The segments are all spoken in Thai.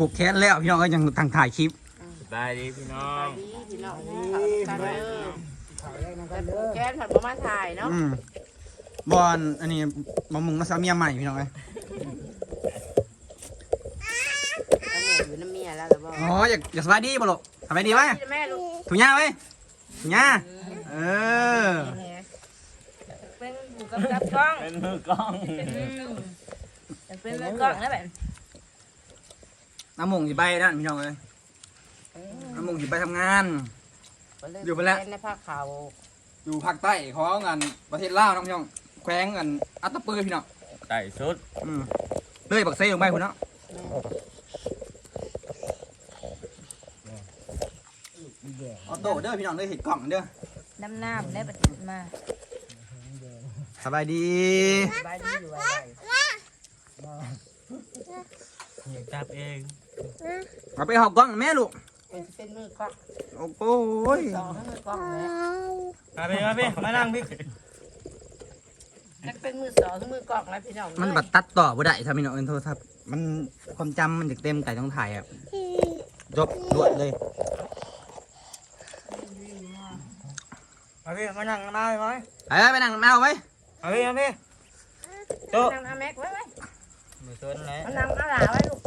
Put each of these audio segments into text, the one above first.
ผูกแขนแล้วพี่น้องก็ยังตั้งถ่ายคลิปได้ดีพี่น้อไปงดีพี่น้องกันเด้อแต่แก้ผัดประมาณถ่ายเนาะอืมบอลอันนี้บะมุงมาซาเมียใหม่พี่น้องเลยเอาหมูอยู่น้ำเมียแล้วหรือเปล่าอ๋ออยากอยากสบายดีบ่ลูกสบายดีไหมแม่ลูกถุงยาไหมถุงยาเออเป็นอยู่กับกับกล้องเป็นมือกล้องอืมเป็นมือกล้องนะแบบ น้ำมุงสิไปนั่นพี่น้องเลยน้ำมุงสิไปทำงาน อยู่ไปแล้ว ในภาคเขาอยู่ภาคใต้ของงานประเทศลาวน้องพี่น้องแขวงกันอัตตปือพี่น้องไต่สุดอืมเลยบักเซ่ลงไปคุณเนาะเอาโตเด้อพี่น้องเด้อเห็ดกล่องเด้อน้ำน้ำได้ปฏิมาสบายดีสบายดีอยู่ไว้อยากจับเอง เอาไปหอกกล้องแม่ลูกเป็นเป็นมือกล้องโอ้โหยสองให้มือกล้องแม่มาพี่มาพี่มานั่งพี่จะเป็นมือสองให้มือกล้องแล้วพี่น้องมันบัดตัดต่อบ่ได้ถ้าพี่น้องเอ็นโทรศัพท์มันความจำมันจะเต็มไก่ต้องถ่ายอะจบรวดเลยมาพี่มานั่งมาไหมไปไปไปนั่งแมวไว้มาพี่มาพี่นั่งเอาแม็กไว้ไว้มือซนแล้วเอานั่งเอาหลาไว้ลูก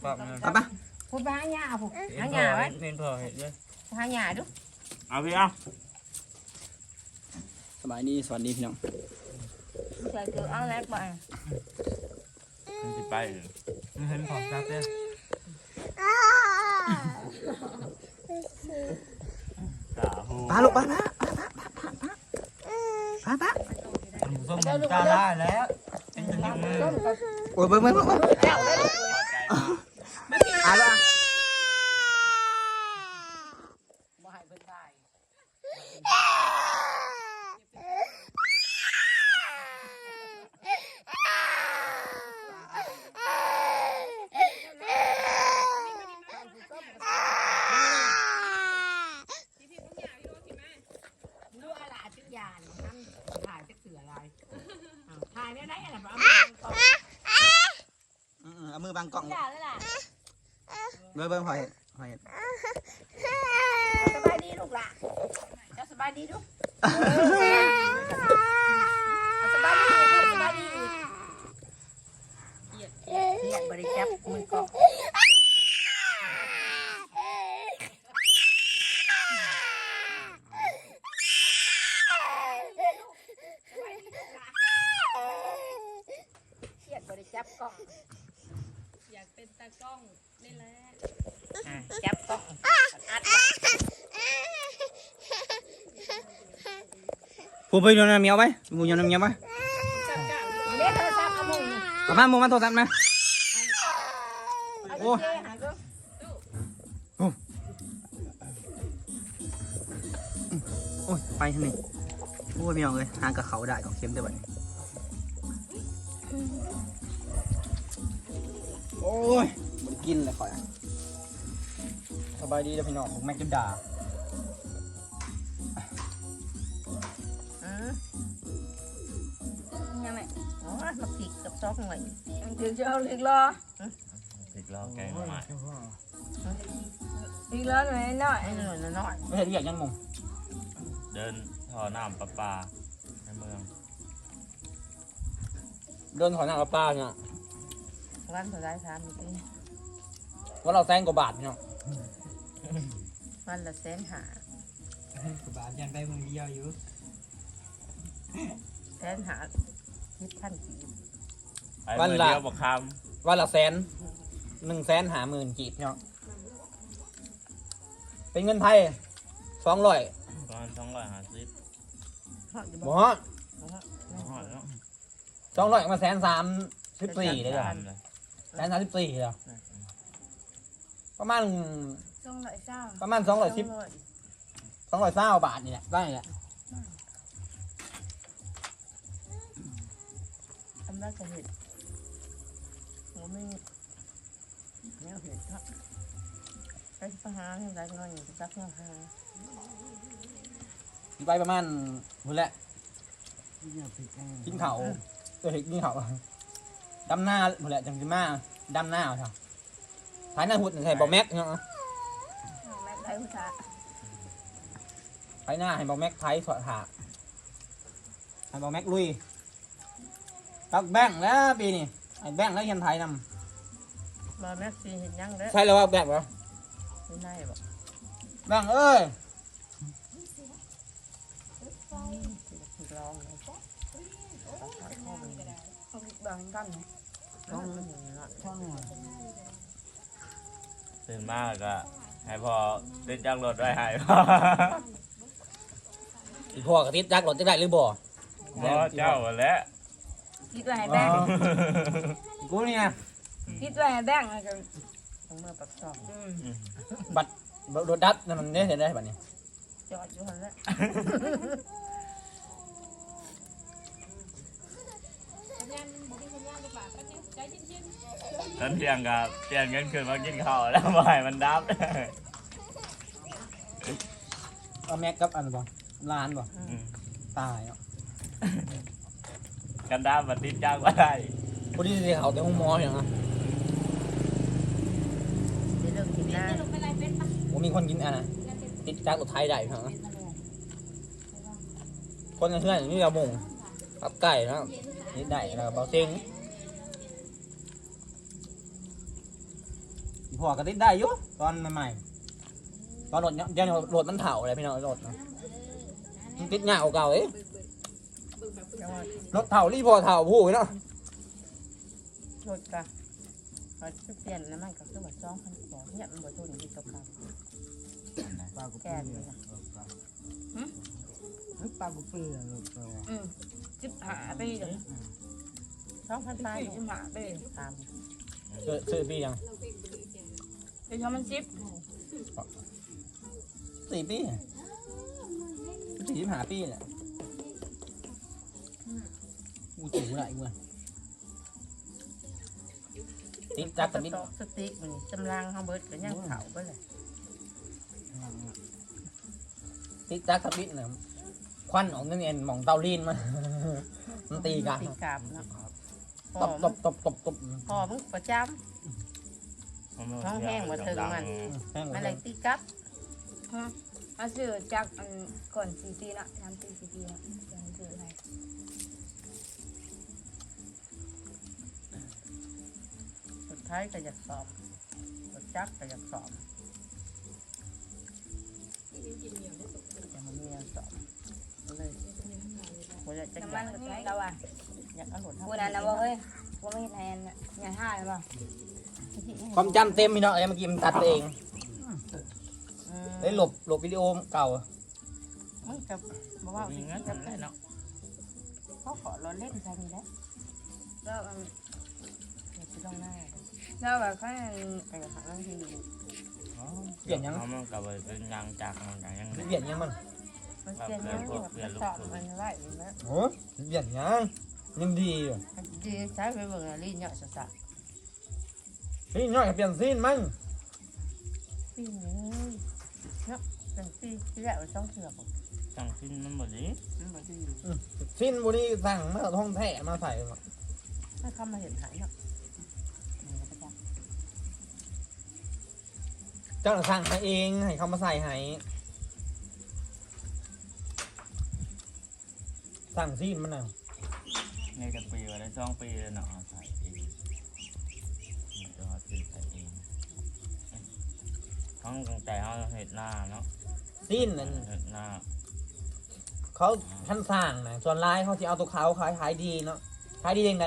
เคยเห็นกล้องเลยไปปะพูดไปหาหญ้าพูดเห็หานหพญ้าอไว้เห็นพอเห็นเลยหาหญ้าดูเอาพี่เอาสบายดีสวัสดีพี่น้องใส่เกลือเอาแรกไปมันจะไปเห็นพอจับเลยสาหูปลาลูกปลาปลาปลาปลาส้มตาได้แล้วเป็นยังไงโอ้ยเบิ้งเบิ้งเบิ้งเบิ้ง พอใจมาก อะลูกอะ บ่ให้เพิ่นถ่าย ดูอะไรทุกอย่างนั่งถ่ายจะเสืออะไรอ้าวถ่ายได้ไหนอะไรบ้าง อืมอืมเอามือบังกล่องด่าเลยล่ะเบิ้งเบิ้งหอยหอยสบายดีลูกล่ะจะสบายดีลูกสบายดีลูกสบายดีเรียกบริจับมือกองเรียกบริจับกล้องอยาก เป็นตากล้องนี่แหละอะจับกล้องอัดไว้ไปโยนน้ำเมียวไปพูดโยนน้ำเมียวไปเรียกโทรศัพท์เอามือประมาณโมมันโทรศัพท์นะโอ้โอ้ยไปทางนี้โอ้ยพี่น้องเลยหางกับเขาได้ของเค็มได้บัดนี้ กินเลยข่อยอะสบายดีแล้วพี่น้องผมแม็กจะด่าอืมยังไงโอ้ยมาผิดกับซอกหน่อยเดี๋ยวจะเอาอีกรอติดล้อแกงใหม่อีกรอหน่อยหน่อยไอ้หน่อยน้อยไม่เห็นอยากยังงงเดินท่อน้ำประปาในเมือง เดินถอยหน้ากับป้าเนี่ยวันสุดท้ายสามอีกที ว่าเราแซงกว่าบาทพี่น้องวันละแสนหาบาทยันไปมึงเดียวอยู่แสนหาคิดพันกี่ไปเมือเดียวบอกควันละแสนหนึ่งแสนหาหมื่นกีบเนาะเป็นเงินไทยสองร้อยำประมาณสองร้อยห้าสิบฮอดอยู่บ่บ่ฮะหอดเนาะสองร้อยมาแสนสามสิบสี่เลยสาจ้ะมเลยแสนสามสิบสี่เลย ประมาณต้องหน่อยเศร้าประมาณสองร้อยสิบสองร้อยเศร้าบาทนี่แหละได้แหละทำได้จะเห็ดหัวไม่แนวเห็ดครับไปสหาเงินได้เงินจักเงินหาไปประมาณหมดแหละกินเขาวเออกินเขาวดำหน้าหมดแหละจังสิมาดำหน้าเอาเถอะ ภายหน้าหุ่นใส่บอกแม็กเนาะแม่ได้ผู้ชายภายหน้าให้บอกแม็กไทยสอดหาให้บอกแม็กลุยตักแบงค์แล้วปีนี้ไอ้แบงค์แล้วยันไทยนบอแม็กซี่เห็นยังเด้อำใช่แล้วว่าแบงค์เหรอไม่ได้บ่แบงค์เอ้ยสิลองเลยตัดข้อมันเขาบอกกันนะลองมันอย่างนี้ละ ตื่นมากก็ ให้พอติดจักรรถไว้ให้พ่ออีพ่อกระติดจักรถจะได้หรือบ่บ่เจ้าหั่นแหล้วคิดว่าให้แบงค์กูนี่ไงคิดว่าให้แบงค์นะก็ต้องเมื่อปักซองอืมบัตรรถดับนั่นมันได้เห็นได้บัตรนี้จอดอยู่หันแล้ว ตอนเที่ยงก็เปลี่ยนเงินคืนมากินข้าวแล้วบ่ให้มันดับเอาแม็กกับอันบ่ลานบ่อืมตายอะกันดับมันติดจักรบ่ได้พอดีสิเขาแต่ห้องหมออย่างอะเดี๋ยวเรื่องกินได้ผมมีคนกินอันน่ะติดจักรรถไทยได้เหรอคนเพื่อนนี่เราหมงกับไก่นะนี่ได้แล้วก็เบาเซ็ง พ่อก็ติดได้อยู่ตอนใหม่ๆตอนรถเนี่ยเดี๋ยวนี้รถมันเถ่าอะไรพี่น้องรถนะมันติดเหงาเก่าเอ้ยยังว่ารถเถ่ารีพอเถ่าผู้ไว้เนาะรถกะพอจะเปลี่ยนน้ำมันก็คือว่าสองพันสองเนี่ยมันบ่ทุนที่ตกกันแก่เลยนะปลาบุฟเฟ่ต์อืมสิบห้าปีเลยสองพันสิบปลายสี่สิบห้าปีตามซื้อซื้อปียัง เดี๋ยวเขามันสิบสี่ปีสี่สิบห้าปีแหละกูจิ๋วไหนกูอะติดจักรสกันนิดต๊อกสติ๊กมันจำลังเฮาเบิดก็ยังเผาไปเลยติดจักรกันนิดนะควันออกนั่นเองหมองเตาลีนมา มันตีกันตีกาบเนาะพตอบตบตบตบตบ พอมึงประจ ท้องแห้งบ่ถึงมันแห้งำเลอะไรยตีกับมาซื้อจากอันก่อนสี่ปีละทำปีสี่ปีละยังซื้อให้สุดท้ายก็อยากสอบรถจักรก็อยากสอบแต่มันมีอยากสอบก็เลยบ่อยากจะน้ำอมัยานกก็ใช้เราอะอยากเอารถพูดนั้นนะว่าเฮ้ยว่าไม่เห็นแทนเนี่ยอย่าห้าเลยป่ะ ความจำเต็มพี่น้องไอ้เมื่อกี้มันตัดเองอืมได้หลบหลบวิดีโอเก่ามึงจะบอกว่ามีสิเงินกับทำได้เนาะเขาขอเราเล่นใช่ไหมแล้วแล้วอันเดี๋ยวจะต้องหน้าแล้วแบบเขาไปหาเรื่องที่เปลี่ยนยังเขามันก็ไปเป็นยางจากมันอย่างยังเปลี่ยนยังมันมันเปลี่ยนยังแบบจะสอบมันไว้อยู่แล้วโอ้เปลี่ยนยังยังดีอยู่ดีใช้ไปเบิ่งอะไรเนาะสะสะพี่น้อยเปลี่ยนซีนมั้งปีนี้เนาะเป็นปีที่แล้วช่องเสือกจังสิ้นมันบ่ดีมันบ่ดีซีนบุรีสั่งมาเอาท่องแท้มาใส่มาถ้าเข้ามาเห็นหายเนาะนี่ก็จะเจ้าหน้าสั่งให้เองให้เขามาใส่ให้สั่งซีนมันน่ะ ในกันปีว่าได้สองปีแล้วเนาะเอาใส่เองมันจะเอาซื้อใส่เอง ห้องตั้งแต่เฮาเฮ็ดหน้าเนาะซีนนั่นเฮ็ดหน้าเขาท่านสั่งนะส่วนลายเขาจะเอาตัวขาวขายขายดีเนาะขายดียังไง